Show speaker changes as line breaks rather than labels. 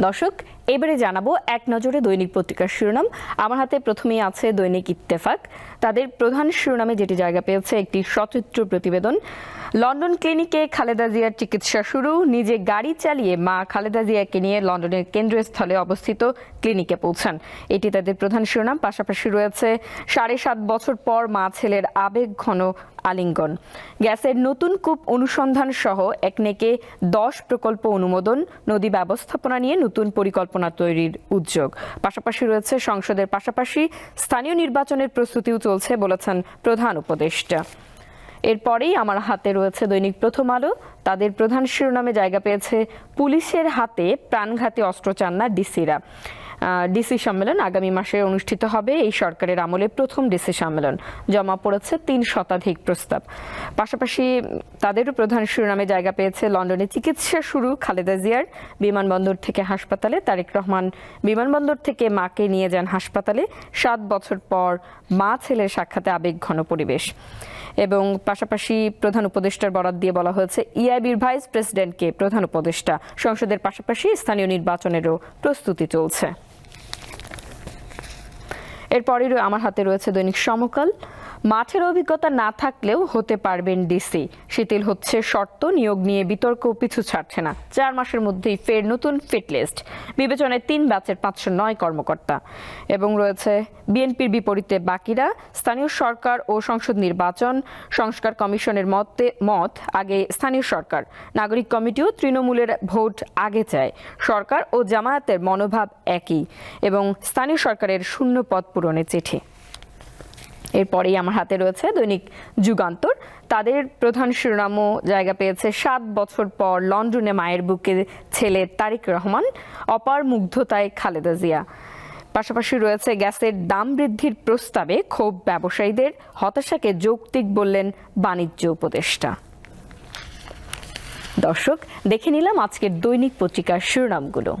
দর্শক এবারে জানাব এক নজরে দৈনিক পত্রিকার শিরোনাম। আমার হাতে প্রথমেই আছে দৈনিক ইত্তেফাক। তাদের প্রধান শিরোনামে যেটি জায়গা পেয়েছে একটি সচিত্র প্রতিবেদন। লন্ডন ক্লিনিকে খালেদা জিয়ার চিকিৎসা শুরু। নিজে গাড়ি চালিয়ে মা খালেদা জিয়াকে নিয়ে লন্ডনের কেন্দ্রীয় স্থলে অবস্থিত ক্লিনিকে পৌঁছান। এটি তাদের প্রধান শিরোনাম। পাশাপাশি রয়েছে সাড়ে সাত বছর পর মা ছেলের আবেগ ঘন আলিঙ্গন। গ্যাসের নতুন কূপ অনুসন্ধান সহ একনেকে দশ প্রকল্প অনুমোদন, নদী ব্যবস্থাপনা নিয়ে নতুন পরিকল্পনা তৈরির উদ্যোগ। পাশাপাশি রয়েছে সংসদের পাশাপাশি স্থানীয় নির্বাচনের প্রস্তুতিও চলছে বলেছেন প্রধান উপদেষ্টা। এরপরেই আমার হাতে রয়েছে দৈনিক প্রথম আলো। তাদের প্রধান শিরোনামে জায়গা পেয়েছে পুলিশের হাতে প্রাণঘাতী অস্ত্র চান না ডিসিরা। ডিসি সম্মেলন আগামী মাসে অনুষ্ঠিত হবে। এই সরকারের আমলে প্রথম ডিসি সম্মেলন। জমা পড়েছে তিন শতাধিক প্রস্তাব। পাশাপাশি তাদেরও প্রধান শিরোনামে জায়গা পেয়েছে লন্ডনে চিকিৎসা শুরু, খালেদা জিয়ার বিমানবন্দর থেকে হাসপাতালে, তারেক রহমান বিমানবন্দর থেকে মাকে নিয়ে যান হাসপাতালে। সাত বছর পর মা ছেলের সাক্ষাতে আবেগ ঘন পরিবেশ। এবং পাশাপাশি প্রধান উপদেষ্টার বরাদ দিয়ে বলা হয়েছে, ইআইবির ভাইস প্রেসিডেন্টকে প্রধান উপদেষ্টা। সংসদের পাশাপাশি স্থানীয় নির্বাচনেরও প্রস্তুতি চলছে। এরপরই আমার হাতে রয়েছে দৈনিক সমকাল। মাঠের অভিজ্ঞতা না থাকলেও হতে পারবেন ডিসি। শিথিল হচ্ছে শর্ত, নিয়োগ নিয়ে বিতর্ক পিছু ছাড়ছে না। চার মাসের মধ্যেই ফের নতুন ফিট লিস্ট বিবেচনায় তিন ব্যাচের পাঁচশো নয় কর্মকর্তা। এবং রয়েছে বিএনপির বিপরীতে বাকিরা। স্থানীয় সরকার ও সংসদ নির্বাচন, সংস্কার কমিশনের মতে, মত আগে স্থানীয় সরকার। নাগরিক কমিটিও তৃণমূলের ভোট আগে চায়। সরকার ও জামায়াতের মনোভাব একই। এবং স্থানীয় সরকারের শূন্য পদ পূরণের চিঠি। এরপরেই আমার হাতে রয়েছে দৈনিক যুগান্তর। তাদের প্রধান শিরোনামও জায়গা পেয়েছে সাত বছর পর লন্ডনে মায়ের বুকে ছেলে তারিক রহমান, অপার মুগ্ধতায় খালেদা জিয়া। পাশাপাশি রয়েছে গ্যাসের দাম বৃদ্ধির প্রস্তাবে ক্ষোভ ব্যবসায়ীদের, হতাশাকে যৌক্তিক বললেন বাণিজ্য উপদেষ্টা। দর্শক, দেখে নিলাম আজকের দৈনিক পত্রিকার শিরোনামগুলো।